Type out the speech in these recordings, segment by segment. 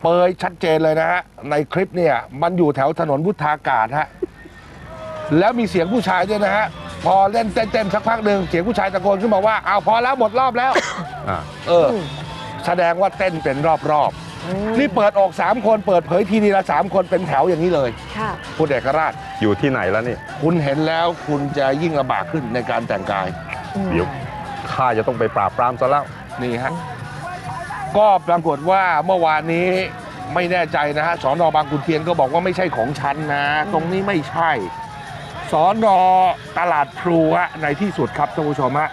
เปยชัดเจนเลยนะฮะ ในคลิปเนี่ย มันอยู่แถวถนนวุฒากาศฮะ แล้วมีเสียงผู้ชายด้วยนะฮะ พอเล่นเต้นๆสักพักหนึ่งเสียงผู้ชายตะโกนขึ้นมาว่าเอาวพอแล้วหมดรอบแล้วอ่าเออ แสดงว่าเต้นเป็นรอบๆนี่เปิดออก 3 คนเปิดเผยทีนี้ละสามคนเป็นแถวอย่างนี้เลย ค่ะ คุณเอกราช อยู่ที่ไหนแล้วนี่ คุณเห็นแล้วคุณจะยิ่งลำบากขึ้นในการแต่งกาย เดี๋ยวข้าจะต้องไปปราบปรามซะแล้ว นี่ฮะ ก็ปรากฏว่าเมื่อวานนี้ไม่แน่ใจนะฮะสอนอบางขุนเทียนก็บอกว่าไม่ใช่ของฉันนะ ตรงนี้ไม่ใช่สอนอตลาดพลูฮะในที่สุดครับท่านผู้ชมฮะ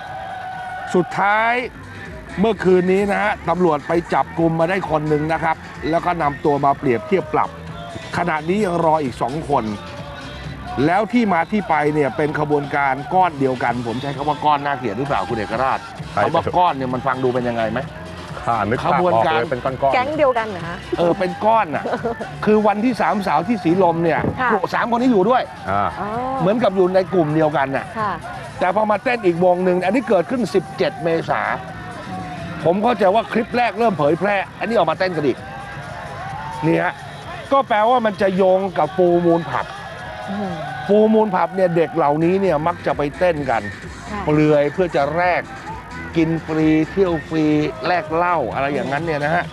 สุดท้ายเมื่อคืนนี้นะฮะตำรวจไปจับกลุ่มมาได้คนหนึ่งนะครับ แล้วก็นำตัวมาเปรียบเทียบปรับ ขณะนี้ยังรออีกสองคน แล้วที่มาที่ไปเนี่ยเป็นขบวนการก้อนเดียวกัน ผมใช้คำว่าก้อนน่าเกลียดหรือเปล่าคุณเอกราชใช่คำว่าก้อนเนี่ยมันฟังดูเป็นยังไงไหม ข้านึกภาพขบวนออกการ เลยเป็นก้อนๆ แก๊งเดียวกันเหรอคะเออเป็นก้อนอะ คือวันที่สามสาวที่สีลมเนี่ยค่ะ สามคนนี้อยู่ด้วย อ่าอ๋อเหมือนกับอยู่ในกลุ่มเดียวกันน่ะ ค่ะ แต่พอมาเต้นอีกวงหนึ่ง อันนี้เกิดขึ้น 17 เมษา ผมเข้าใจว่าคลิปแรกเริ่มเผยแพร่ อันนี้ออกมาเต้นกันอีกนี่ฮะก็แปลว่ามันจะโยงกับฟูมูลผับอืมฟูมูลผับเนี่ยเด็กเหล่านี้เนี่ยมักจะไปเต้นกัน ค่ะ เปลือยเพื่อจะแลก กินฟรีเที่ยวฟรีแลกเหล้าอะไรอย่างนั้นเนี่ยนะฮะ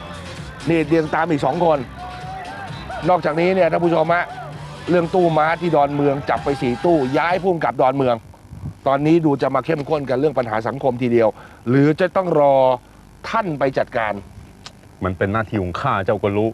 นี่เดียงตามอีกสองคน นอกจากนี้เนี่ยท่านผู้ชมฮะเรื่องตู้ม้าที่ดอนเมืองจับไปสีตู้ย้ายพุ่มกับดอนเมือง ตอนนี้ดูจะมาเข้มข้นกันเรื่องปัญหาสังคมทีเดียว หรือจะต้องรอท่านไปจัดการ มันเป็นหน้าที่ของข้าเจ้าก็รู้